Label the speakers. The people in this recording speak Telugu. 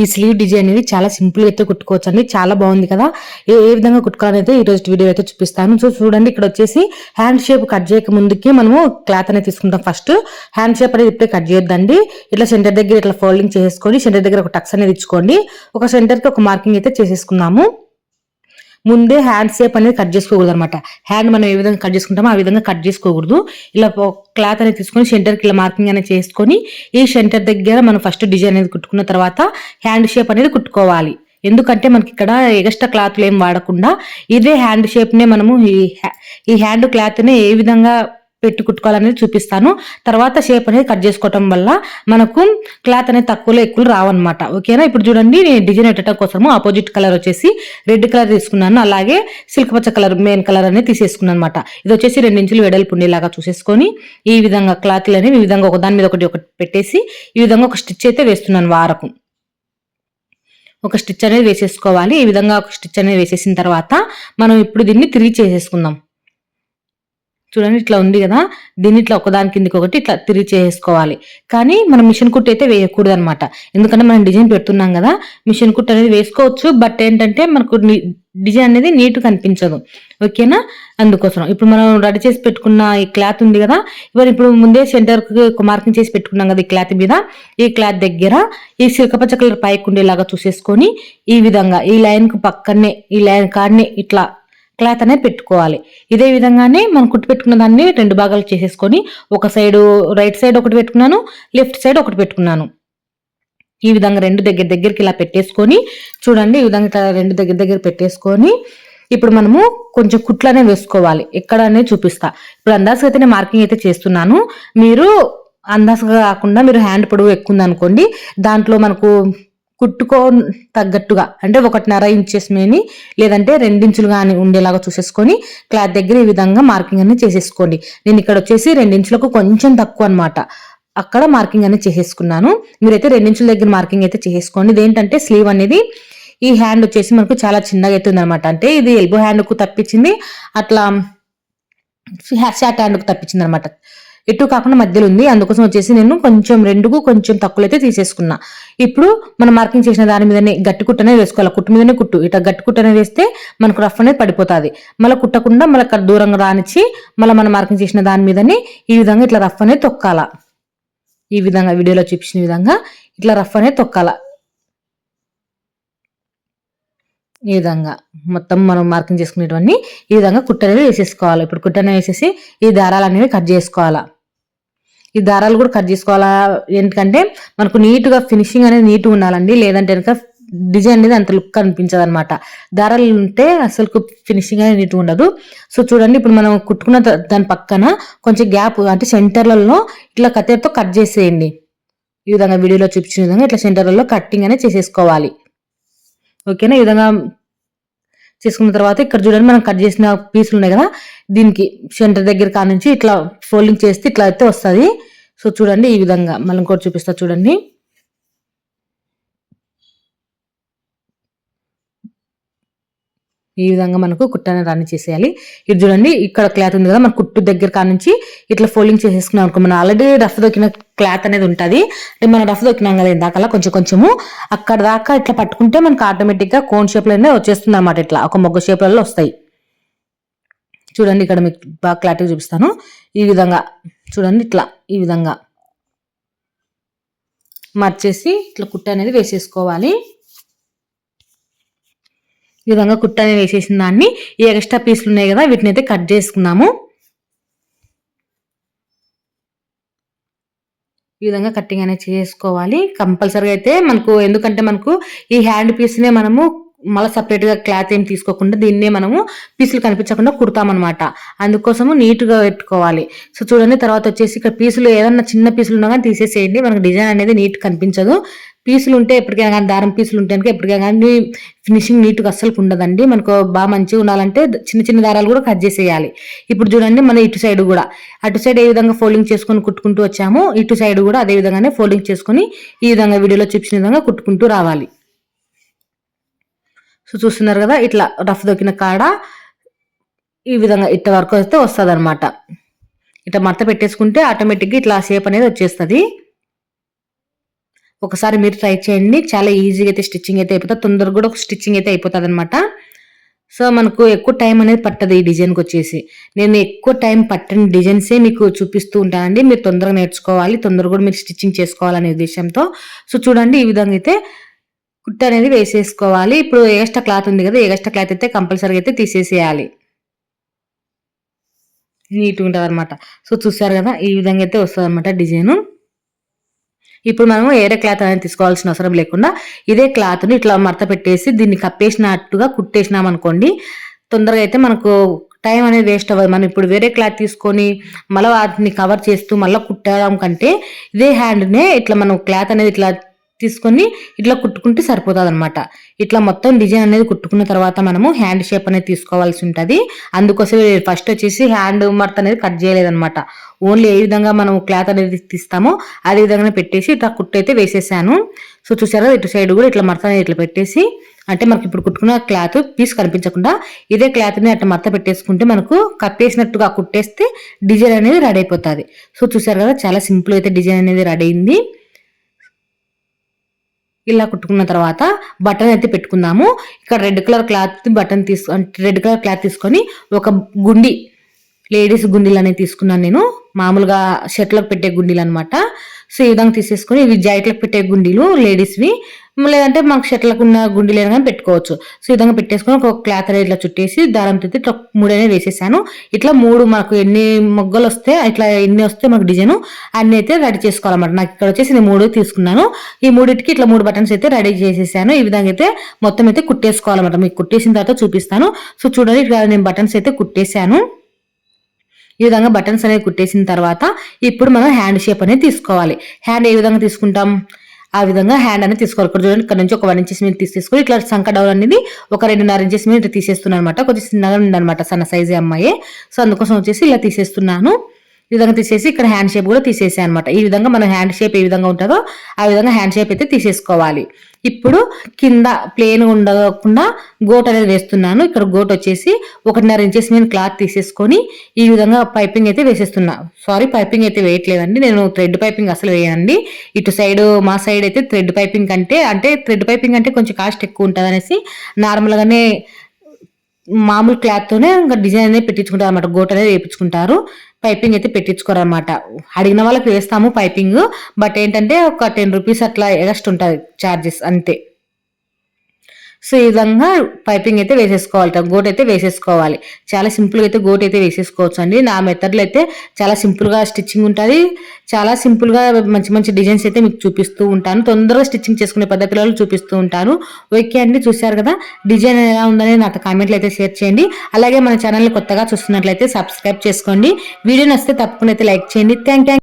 Speaker 1: ఈ స్లీవ్ డిజైన్ అనేది చాలా సింపుల్ అయితే కుట్టుకోవచ్చు అండి చాలా బాగుంది కదా. ఏ ఏ విధంగా కుట్టుకోవాలైతే ఈ రోజు వీడియో అయితే చూపిస్తాను. సో చూడండి ఇక్కడ వచ్చేసి హ్యాండ్ షేప్ కట్ చేయక ముందుకి మనము క్లాత్ అనేది తీసుకుంటాం ఫస్ట్. హ్యాండ్ షేప్ అనేది ఇప్పుడే కట్ చేయొద్దండి. ఇట్లా సెంటర్ దగ్గర ఇట్లా ఫోల్డింగ్ చేసుకొని సెంటర్ దగ్గర ఒక టక్స్ అనేది ఇచ్చుకోండి. ఒక సెంటర్కి ఒక మార్కింగ్ అయితే చేసేసుకున్నాము. ముందే హ్యాండ్ షేప్ అనేది కట్ చేసుకోకూడదు అనమాట హ్యాండ్ మనం ఏ విధంగా కట్ చేసుకుంటామో ఆ విధంగా కట్ చేసుకోకూడదు. ఇలా క్లాత్ అనేది తీసుకొని సెంటర్కి ఇలా మార్కింగ్ అనేది చేసుకొని ఈ సెంటర్ దగ్గర మనం ఫస్ట్ డిజైన్ అనేది కుట్టుకున్న తర్వాత హ్యాండ్ షేప్ అనేది కుట్టుకోవాలి. ఎందుకంటే మనకి ఇక్కడ ఎగస్ట్రా క్లాత్లు ఏం వాడకుండా ఇదే హ్యాండ్ షేప్నే మనము ఈ హ్యా- ఈ హ్యాండ్ క్లాత్నే ఏ విధంగా పెట్టి కుట్టుకోవాలనేది చూపిస్తాను. తర్వాత షేప్ అనేది కట్ చేసుకోవటం వల్ల మనకు క్లాత్ అనేది తక్కువలో ఎక్కువ రావన్నమాట. ఓకేనా? ఇప్పుడు చూడండి నేను డిజైన్ పెట్టడం కోసము ఆపోజిట్ కలర్ వచ్చేసి రెడ్ కలర్ తీసుకున్నాను. అలాగే సిల్క్ పచ్చ కలర్ మెయిన్ కలర్ అనేది తీసేసుకున్నాను అనమాట ఇది వచ్చేసి రెండు ఇంచులు వెడల్పు ఉండేలాగా చూసేసుకొని ఈ విధంగా క్లాత్లు అనేవి ఈ విధంగా ఒక దాని మీద ఒకటి ఒకటి పెట్టేసి ఈ విధంగా ఒక స్టిచ్ అయితే వేస్తున్నాను వారకు. ఒక స్టిచ్ అనేది వేసేసుకోవాలి. ఈ విధంగా ఒక స్టిచ్ అనేది వేసేసిన తర్వాత మనం ఇప్పుడు దీన్ని తిరిగి చేసేసుకుందాం. చూడండి ఇట్లా ఉంది కదా. దీన్ని ఇట్లా ఒకదాని కిందకి ఒకటి ఇట్లా తిరిగి చేసుకోవాలి కానీ మనం మిషన్ కుట్టు అయితే వేయకూడదు అనమాట ఎందుకంటే మనం డిజైన్ పెడుతున్నాం కదా మిషన్ కుట్టు అనేది వేసుకోవచ్చు. బట్ ఏంటంటే మనకు డిజైన్ అనేది నీట్ కనిపించదు. ఓకేనా? అందుకోసం. ఇప్పుడు మనం రెడీ చేసి పెట్టుకున్న ఈ క్లాత్ ఉంది కదా ఇవన్నీ ఇప్పుడు ముందే సెంటర్ మార్కింగ్ చేసి పెట్టుకున్నాం కదా ఈ క్లాత్ మీద. ఈ క్లాత్ దగ్గర ఈ సిల్కపచ్చ కలర్ పైకి ఉండేలాగా చూసేసుకొని ఈ విధంగా ఈ లైన్కు పక్కనే ఈ లైన్ కాడనే ఇట్లా క్లాత్ అనేది పెట్టుకోవాలి. ఇదే విధంగానే మనం కుట్టు పెట్టుకున్న దాన్ని రెండు భాగాలు చేసేసుకొని ఒక సైడు రైట్ సైడ్ ఒకటి పెట్టుకున్నాను లెఫ్ట్ సైడ్ ఒకటి పెట్టుకున్నాను. ఈ విధంగా రెండు దగ్గర దగ్గరికి ఇలా పెట్టేసుకొని చూడండి ఈ విధంగా ఇట్లా రెండు దగ్గర దగ్గర పెట్టేసుకొని ఇప్పుడు మనము కొంచెం కుట్లనే వేసుకోవాలి. ఎక్కడ అనేది చూపిస్తా. ఇప్పుడు అందాజుగా అయితే నేను మార్కింగ్ అయితే చేస్తున్నాను. మీరు అందాజుగా కాకుండా మీరు హ్యాండ్ పొడవు ఎక్కువ ఉంది అనుకోండి దాంట్లో మనకు కుట్టుకో తగ్గట్టుగా అంటే ఒకటిన్నర ఇంచెస్ మేని లేదంటే రెండించులు కానీ ఉండేలాగా చూసేసుకొని క్లాత్ దగ్గర ఈ విధంగా మార్కింగ్ అనేది చేసేసుకోండి. నేను ఇక్కడ వచ్చేసి రెండించులకు కొంచెం తక్కువ అనమాట అక్కడ మార్కింగ్ అనేది చేసేసుకున్నాను. మీరైతే రెండించుల దగ్గర మార్కింగ్ అయితే చేసేసుకోండి. ఇదేంటంటే స్లీవ్ అనేది ఈ హ్యాండ్ వచ్చేసి మనకు చాలా చిన్నగా అవుతుంది అనమాట అంటే ఇది ఎల్బో హ్యాండ్కు తప్పించింది అట్లా షార్ట్ హ్యాండ్కు తప్పించింది అనమాట ఎటు కాకుండా మధ్యలో ఉంది. అందుకోసం వచ్చేసి నేను కొంచెం రెండుకు కొంచెం తక్కువ అయితే తీసేసుకున్నా. ఇప్పుడు మనం మార్కింగ్ చేసిన దాని మీదనే గట్టి కుట్టనే వేసుకోవాలి. కుట్టు మీదనే కుట్టు. ఇట్లా గట్టి కుట్టనే వేస్తే మనకు రఫ్ అనేది పడిపోతుంది. మళ్ళీ కుట్టకుండా మళ్ళీ అక్కడ దూరంగా రానిచ్చి మళ్ళీ మనం మార్కింగ్ చేసిన దాని మీదనే ఈ విధంగా ఇట్లా రఫ్ అనేది తొక్కాల. ఈ విధంగా వీడియోలో చూపించిన విధంగా ఇట్లా రఫ్ అనేది తొక్కాల. ఈ విధంగా మొత్తం మనం మార్కింగ్ చేసుకునేటివన్నీ ఈ విధంగా కుట్ట అనేది వేసేసుకోవాలి. ఇప్పుడు కుట్ట అనేది వేసేసి ఈ దారాలు అనేవి కట్ చేసుకోవాలా? ఈ దారాలు కూడా కట్ చేసుకోవాలా? ఎందుకంటే మనకు నీట్గా ఫినిషింగ్ అనేది నీట్గా ఉండాలండి. లేదంటే కనుక డిజైన్ అనేది అంత లుక్ అనిపించదు అనమాట దారాలు ఉంటే అసలు ఫినిషింగ్ అనేది నీట్గా ఉండదు. సో చూడండి ఇప్పుడు మనం కుట్టుకున్న దాని పక్కన కొంచెం గ్యాప్ అంటే సెంటర్లలో ఇట్లా కత్తెరతో కట్ చేసేయండి. ఈ విధంగా వీడియోలో చూపించిన విధంగా ఇట్లా సెంటర్లలో కట్టింగ్ అనేది చేసేసుకోవాలి. ఓకేనా? ఈ విధంగా చేసుకున్న తర్వాత ఇక్కడ చూడండి మనం కట్ చేసిన పీసులు ఉన్నాయి కదా? దీనికి సెంటర్ దగ్గర కానుంచి ఇట్లా ఫోల్డింగ్ చేస్తే ఇట్లా అయితే వస్తుంది. సో చూడండి ఈ విధంగా మళ్ళీ ఇంకోటి చూపిస్తా చూడండి. ఈ విధంగా మనకు కుట్టని రన్ చేసేయాలి. ఇది చూడండి ఇక్కడ క్లాత్ ఉంది కదా మన కుట్టు దగ్గర కానుంచి ఇట్లా ఫోల్డింగ్ చేసేసుకున్నాం అనుకో మనం ఆల్రెడీ రఫ్ దొక్కిన క్లాత్ అనేది ఉంటుంది. అంటే మనం రఫ్ దొక్కినాం కదా ఇందాక కొంచెం కొంచెము. అక్కడ దాకా ఇట్లా పట్టుకుంటే మనకు ఆటోమేటిక్గా కోన్ షేప్లో లోనే వచ్చేస్తుంది అనమాట ఇట్లా. ఒక మొగ్గ షేప్లలో వస్తాయి. చూడండి ఇక్కడ మీకు బాగా క్లారిటీ చూపిస్తాను. ఈ విధంగా చూడండి ఇట్లా ఈ విధంగా. మర్చేసి ఇట్లా కుట్ట అనేది వేసేసుకోవాలి. ఈ విధంగా కుట్ట అనేది వేసేసిన దాన్ని ఈ ఎక్స్ట్రా పీసులు ఉన్నాయి కదా వీటిని అయితే కట్ చేసుకున్నాము ఈ విధంగా కట్టింగ్ అనేది చేసుకోవాలి. కంపల్సరీగా అయితే మనకు ఎందుకంటే మనకు ఈ హ్యాండ్ పీస్నే మనము మళ్ళీ సపరేట్గా క్లాత్ ఏం తీసుకోకుండా దీన్నే మనము పీసులు కనిపించకుండా కుడతామన్నమాట. అందుకోసము నీట్గా పెట్టుకోవాలి. సో చూడండి తర్వాత వచ్చేసి ఇక్కడ పీసులు ఏదన్నా చిన్న పీసులు ఉన్నా కానీ తీసేసేయండి. మనకు డిజైన్ అనేది నీట్ కనిపించదు. పీసులు ఉంటే ఎప్పటికైనా కానీ దారం పీసులు ఉంటే కనుక ఎప్పటికైనా కానీ ఫినిషింగ్ నీట్గా అస్సలు ఉండదండి మనకు బాగా మంచిగా ఉండాలంటే చిన్న చిన్న దారాలు కూడా కట్ చేసేయాలి. ఇప్పుడు చూడండి మన ఇటు సైడ్ కూడా. అటు సైడ్ ఏ విధంగా ఫోల్డింగ్ చేసుకొని కుట్టుకుంటూ వచ్చామో ఇటు సైడ్ కూడా అదే విధంగానే ఫోల్డింగ్ చేసుకొని ఈ విధంగా వీడియోలో చూపించిన విధంగా కుట్టుకుంటూ రావాలి. సో చూస్తున్నారు కదా ఇట్లా రఫ్ దొక్కిన కాడ ఈ విధంగా ఇట్ట వరకు అయితే వస్తుంది అనమాట ఇట్లా మడత పెట్టేసుకుంటే ఆటోమేటిక్గా ఇట్లా షేప్ అనేది వచ్చేస్తుంది. ఒకసారి మీరు ట్రై చేయండి. చాలా ఈజీగా అయితే స్టిచ్చింగ్ అయితే అయిపోతుంది తొందరగా కూడా స్టిచ్చింగ్ అయితే అయిపోతుంది అనమాట సో మనకు ఎక్కువ టైం అనేది పట్టదు ఈ డిజైన్కి వచ్చేసి. నేను ఎక్కువ టైం పట్టని డిజైన్సే మీకు చూపిస్తూ ఉంటానండి. మీరు తొందరగా నేర్చుకోవాలి తొందరగా కూడా మీరు స్టిచ్చింగ్ చేసుకోవాలనే ఉద్దేశంతో. సో చూడండి ఈ విధంగా అయితే కుట్ట అనేది వేసేసుకోవాలి. ఇప్పుడు ఎక్స్ట్రా క్లాత్ ఉంది కదా ఎగస్ట్రా క్లాత్ అయితే కంపల్సరీగా అయితే తీసేసేయాలి. నీట్గా ఉంటుంది అనమాట సో చూసారు కదా ఈ విధంగా అయితే వస్తుంది అనమాట డిజైను. ఇప్పుడు మనం ఏరే క్లాత్ అనేది తీసుకోవాల్సిన అవసరం లేకుండా ఇదే క్లాత్ని ఇట్లా మడత పెట్టేసి దీన్ని కప్పేసినట్టుగా కుట్టేసినాం అనుకోండి తొందరగా అయితే మనకు టైం అనేది వేస్ట్ అవ్వదు. మనం ఇప్పుడు వేరే క్లాత్ తీసుకొని మళ్ళీ వాటిని కవర్ చేస్తూ మళ్ళీ కుట్టడం కంటే ఇదే హ్యాండ్నే ఇట్లా మనం క్లాత్ అనేది ఇట్లా తీసుకొని ఇట్లా కుట్టుకుంటే సరిపోతుంది అనమాట ఇట్లా మొత్తం డిజైన్ అనేది కుట్టుకున్న తర్వాత మనము హ్యాండ్ షేప్ అనేది తీసుకోవాల్సి ఉంటుంది. అందుకోసం ఫస్ట్ వచ్చేసి హ్యాండ్ మర్త్ అనేది కట్ చేయలేదనమాట ఓన్లీ ఏ విధంగా మనం క్లాత్ అనేది తీస్తామో అదే విధంగా పెట్టేసి ఇట్లా కుట్టు అయితే వేసేసాను. సో చూసారా ఇటు సైడ్ కూడా ఇట్లా మర్త అనేది ఇట్లా పెట్టేసి అంటే మనకి ఇప్పుడు కుట్టుకున్న క్లాత్ పీస్ కనిపించకుండా ఇదే క్లాత్ని అట్లా మర్త పెట్టేసుకుంటే మనకు కప్పేసినట్టుగా కుట్టేస్తే డిజైన్ అనేది రెడీ అయిపోతుంది. సో చూసారు కదా చాలా సింపుల్ అయితే డిజైన్ అనేది రెడీ అయింది. ఇలా కుట్టుకున్న తర్వాత బటన్ అయితే పెట్టుకుందాము. ఇక్కడ రెడ్ కలర్ క్లాత్ బటన్ తీసు రెడ్ కలర్ క్లాత్ తీసుకొని ఒక గుండి లేడీస్ గుండీలు అనేవి తీసుకున్నాను నేను. మామూలుగా షర్ట్లకు పెట్టే గుండీలు అనమాట సో ఈ విధంగా తీసేసుకొని ఇవి జాకెట్లకు పెట్టే గుండీలు లేడీస్వి లేదంటే మాకు షర్ట్లకు ఉన్న గుండీలు కానీ పెట్టుకోవచ్చు. సో ఈ విధంగా పెట్టేసుకొని ఒక క్లాత్ ఇట్లా చుట్టేసి దారంతో ఇట్లా మూడు అనేది వేసేసాను. ఇట్లా మూడు మాకు ఎన్ని మొగ్గలు వస్తే ఇట్లా ఎన్ని వస్తే మాకు డిజైన్ అన్ని అయితే రెడీ చేసుకోవాలన్నమాట. నాకు ఇక్కడ వచ్చేసి నేను మూడు తీసుకున్నాను. ఈ మూడింటికి ఇట్లా మూడు బటన్స్ అయితే రెడీ చేసేసాను. ఈ విధంగా అయితే మొత్తం అయితే కుట్టేసుకోవాలన్నమాట. మీకు కుట్టేసిన తర్వాత చూపిస్తాను. సో చూడండి ఇక్కడ నేను బటన్స్ అయితే కుట్టేశాను ఈ విధంగా బటన్స్ అనేది కుట్టేసిన తర్వాత ఇప్పుడు మనం హ్యాండ్ షేప్ అనేది తీసుకోవాలి. హ్యాండ్ ఏ విధంగా తీసుకుంటాం? ఆ విధంగా హ్యాండ్ అనేది తీసుకోవాలి. ఇక్కడ చూడండి ఇక్కడ నుంచి ఒక వన్ ఇంచెస్ మీద తీసుకొని ఇట్లా సంక డౌన్ అనేది ఒక రెండున్నర ఇంచెస్ మీద తీసేస్తున్నాను అనమాట. కొంచెం చిన్నగా ఉందన్నమాట సన్న సైజే అమ్మాయి. సో అందుకోసం వచ్చేసి ఇలా తీసేస్తున్నాను. ఈ విధంగా తీసేసి ఇక్కడ హ్యాండ్ షేప్ కూడా తీసేసాయి అనమాట ఈ విధంగా మన హ్యాండ్ షేప్ ఏ విధంగా ఉంటుందో ఆ విధంగా హ్యాండ్ షేప్ అయితే తీసేసుకోవాలి. ఇప్పుడు కింద ప్లేన్ ఉండకుండా గోట్ అనేది వేస్తున్నాను. ఇక్కడ గోట్ వచ్చేసి ఒకటిన్నర ఇంచెస్ మీద క్లాత్ తీసేసుకొని ఈ విధంగా పైపింగ్ అయితే వేసేస్తున్నా. సారీ పైపింగ్ అయితే వేయట్లేదండి. నేను థ్రెడ్ పైపింగ్ అసలు వేయండి ఇటు సైడ్ మా సైడ్ అయితే థ్రెడ్ పైపింగ్ అంటే అంటే థ్రెడ్ పైపింగ్ అంటే కొంచెం కాస్ట్ ఎక్కువ ఉంటుంది అనేసి నార్మల్గానే మామూలు క్లాత్తోనే ఇంకా డిజైన్ అనేది పెట్టించుకుంటారు అనమాట గోట్ అనేది వేయించుకుంటారు. పైపింగ్ అయితే పెట్టించుకోరు అనమాట అడిగిన వాళ్ళకి వేస్తాము పైపింగ్ బట్ ఏంటంటే ఒక టెన్ రూపీస్ అట్లా ఎగస్ట్ ఉంటుంది ఛార్జెస్ అంతే. సో ఈ విధంగా పైపింగ్ అయితే వేసేసుకోవాలి గోట్ అయితే వేసేసుకోవాలి. చాలా సింపుల్గా అయితే గోట్ అయితే వేసేసుకోవచ్చు అండి నా మెథడ్లో అయితే చాలా సింపుల్గా స్టిచ్చింగ్ ఉంటుంది. చాలా సింపుల్గా మంచి మంచి డిజైన్స్ అయితే మీకు చూపిస్తూ ఉంటాను. తొందరగా స్టిచ్చింగ్ చేసుకునే పద్ధతిలో చూపిస్తూ ఉంటాను. ఓకే అండి చూశారు కదా? డిజైన్ ఎలా ఉందని నాతో కామెంట్లు అయితే షేర్ చేయండి. అలాగే మన ఛానల్ని కొత్తగా చూస్తున్నట్లయితే సబ్స్క్రైబ్ చేసుకోండి. వీడియో నచ్చితే తప్పకుండా అయితే లైక్ చేయండి. థ్యాంక్